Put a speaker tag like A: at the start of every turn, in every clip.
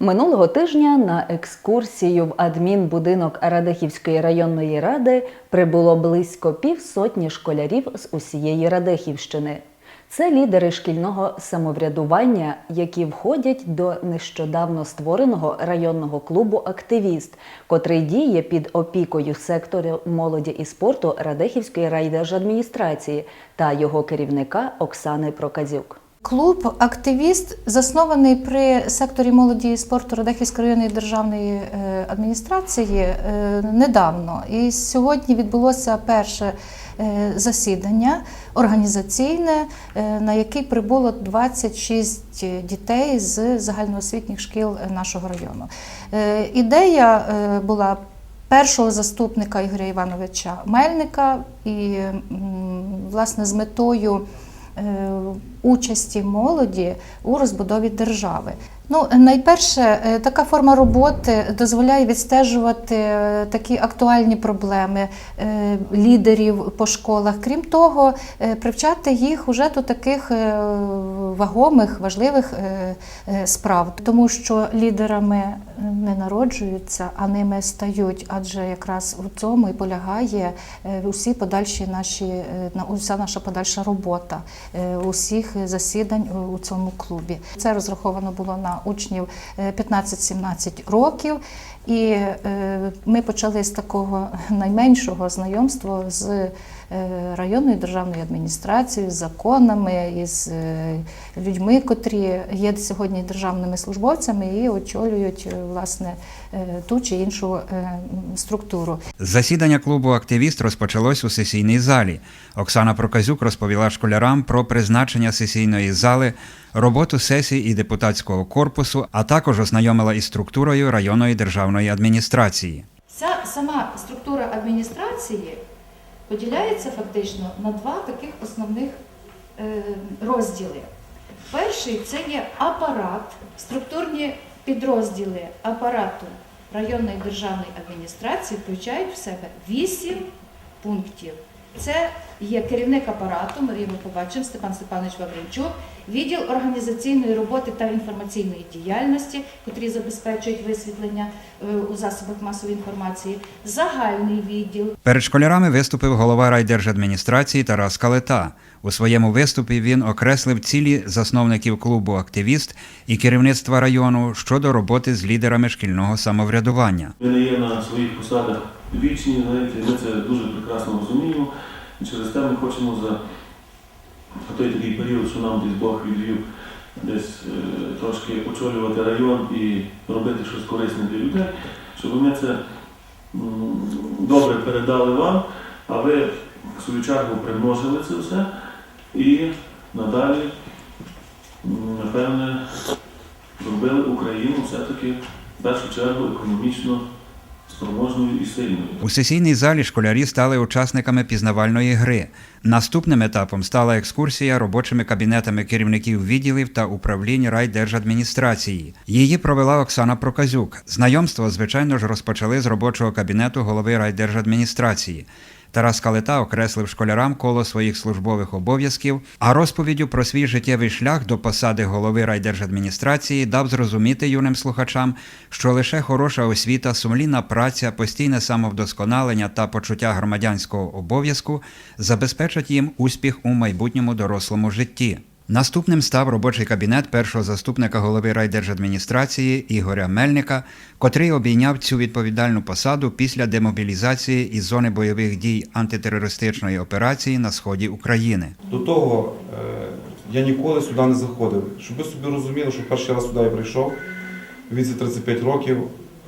A: Минулого тижня на екскурсію в адмінбудинок Радехівської районної ради прибуло близько півсотні школярів з усієї Радехівщини. Це лідери шкільного самоврядування, які входять до нещодавно створеного районного клубу Активіст, котрий діє під опікою сектору молоді і спорту Радехівської райдержадміністрації та його керівника Оксани Проказюк.
B: Клуб Активіст заснований при секторі молоді і спорту Радехівської районної державної е, адміністрації е, недавно. І сьогодні відбулося перше е, засідання організаційне, на яке прибуло 26 дітей з загальноосвітніх шкіл нашого району. Ідея була першого заступника Ігоря Івановича Мельника і власне з метою участі молоді у розбудові держави. Ну, найперше, е, така форма роботи дозволяє відстежувати е, такі актуальні проблеми е, лідерів по школах. Крім того, привчати їх уже до таких вагомих, важливих справ, тому що лідерами не народжуються, а ними стають. Адже якраз у цьому і полягає усі подальші наші на- уся наша подальша робота усіх засідань у цьому клубі. Це розраховано було на учнів е, 15-17 років. І е, ми почали з такого найменшого знайомства з е, районною державною адміністрацією, з законами, із е, людьми, котрі є сьогодні державними службовцями і очолюють е, власне е, ту чи іншу е, структуру.
C: Засідання клубу Активіст розпочалось у сесійній залі. Оксана Проказюк розповіла школярам про призначення сесійної зали, роботу сесій і депутатського корпусу, а також ознайомила із структурою районної державної адміністрації.
B: Ця сама структура адміністрації поділяється фактично на два таких основних е, розділи. Перший це є апарат, структурні підрозділи апарату районної державної адміністрації включають в себе вісім пунктів. Це є керівник апарату, ми його побачимо, Степан Степанович Вавренчук, відділ організаційної роботи та інформаційної діяльності, котрі забезпечують висвітлення е, у засобах масової інформації, загальний відділ,
C: Перед школярами виступив голова райдержадміністрації Тарас Калета. У своєму виступі він окреслив цілі засновників клубу Активіст і керівництва району щодо роботи з лідерами шкільного самоврядування.
D: Ми не є на своїх посадах вічні, знаєте, ми це дуже прекрасно розуміємо. І через те ми хочемо за той такий період, що нам десь Бог відвів, десь е, трошки очолювати район і робити щось корисне для людей, щоб ми це добре передали вам, а ви в свою чергу примножили це все і надалі, напевне, зробили Україну все-таки в першу чергу економічно спроможною і сильною.
C: У сесійній залі школярі стали учасниками пізнавальної гри. Наступним етапом стала екскурсія робочими кабінетами керівників відділів та управлінь райдержадміністрації. Її провела Оксана Проказюк. Знайомство, звичайно ж, розпочали з робочого кабінету голови райдержадміністрації. Тарас Калета окреслив школярам коло своїх службових обов'язків, а розповіддю про свій життєвий шлях до посади голови райдержадміністрації дав зрозуміти юним слухачам, що лише хороша освіта, сумлінна праця, постійне самовдосконалення та почуття громадянського обов'язку забезпечать їм успіх у майбутньому дорослому житті. Наступним став робочий кабінет першого заступника голови райдержадміністрації Ігоря Мельника, котрий обійняв цю відповідальну посаду після демобілізації із зони бойових дій антитерористичної операції на сході України.
E: До того е, я ніколи сюди не заходив. Щоб ви собі розуміли, що перший раз сюди я прийшов віці 35 років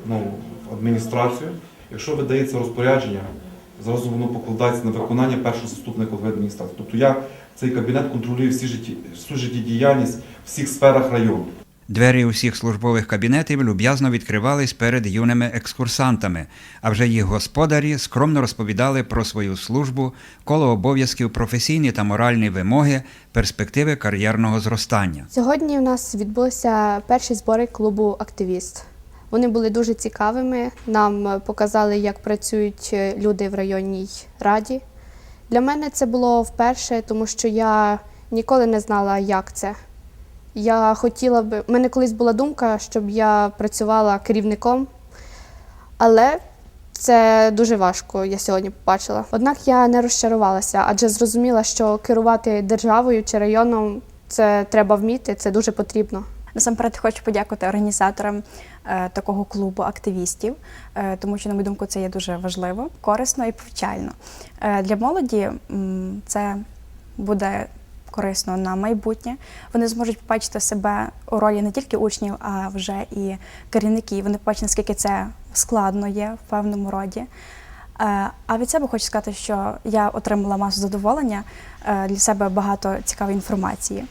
E: ну, в адміністрацію. Якщо видається розпорядження, зразу воно покладається на виконання першого заступника голови адміністрації. Тобто я цей кабінет контролюю всі житті, всю життєдіяльність в всіх сферах району.
C: Двері усіх службових кабінетів люб'язно відкривались перед юними екскурсантами, а вже їх господарі скромно розповідали про свою службу, коло обов'язків, професійні та моральні вимоги, перспективи кар'єрного зростання.
F: Сьогодні у нас відбулися перші збори клубу Активіст. Вони були дуже цікавими. Нам показали, як працюють люди в районній раді. Для мене це було вперше, тому що я ніколи не знала, як це. Я хотіла би. У мене колись була думка, щоб я працювала керівником, але це дуже важко, я сьогодні побачила. Однак я не розчарувалася, адже зрозуміла, що керувати державою чи районом це треба вміти, це дуже потрібно.
G: Насамперед хочу подякувати організаторам е, такого клубу активістів, е, тому що, на мою думку, це є дуже важливо, корисно і повчально. Е, для молоді це буде корисно на майбутнє. Вони зможуть побачити себе у ролі не тільки учнів, а вже і керівників. Вони побачать, наскільки це складно є в певному роді. А від себе хочу сказати, що я отримала масу задоволення для себе багато цікавої інформації.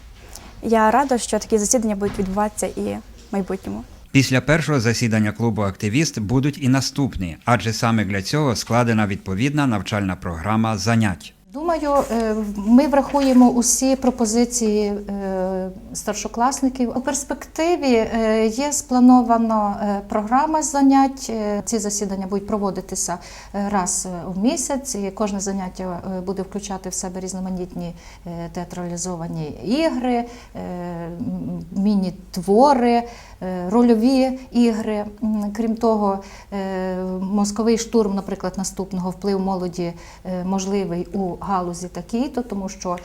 G: Я рада, що такі засідання будуть відбуватися і в майбутньому.
C: Після першого засідання клубу Активіст будуть і наступні, адже саме для цього складена відповідна навчальна програма занять.
B: Думаю, е, ми врахуємо усі пропозиції е, старшокласників. У перспективі е, є спланована е, програма занять. Е, Ці засідання будуть проводитися раз в місяць. І кожне заняття буде включати в себе різноманітні театралізовані ігри, міні-твори, рольові ігри. Крім того, мозковий штурм, наприклад, наступного вплив молоді можливий у галузі такій-то, тому що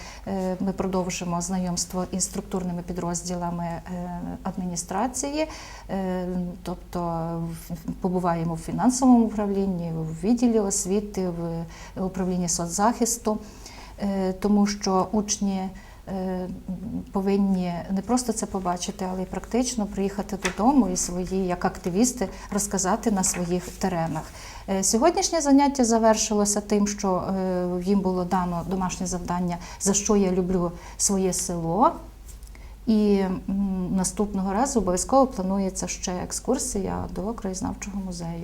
B: ми продовжимо знайомство із структурними підрозділами е, адміністрації, е, тобто побуваємо в фінансовому управлінні, в відділі освіти, в управлінні соцзахисту, е, тому що учні. Повинні не просто це побачити, але й практично приїхати додому і свої, як активісти, розказати на своїх теренах. Сьогоднішнє заняття завершилося тим, що їм було дано домашнє завдання, за що я люблю своє село. І наступного разу обов'язково планується ще екскурсія до краєзнавчого музею.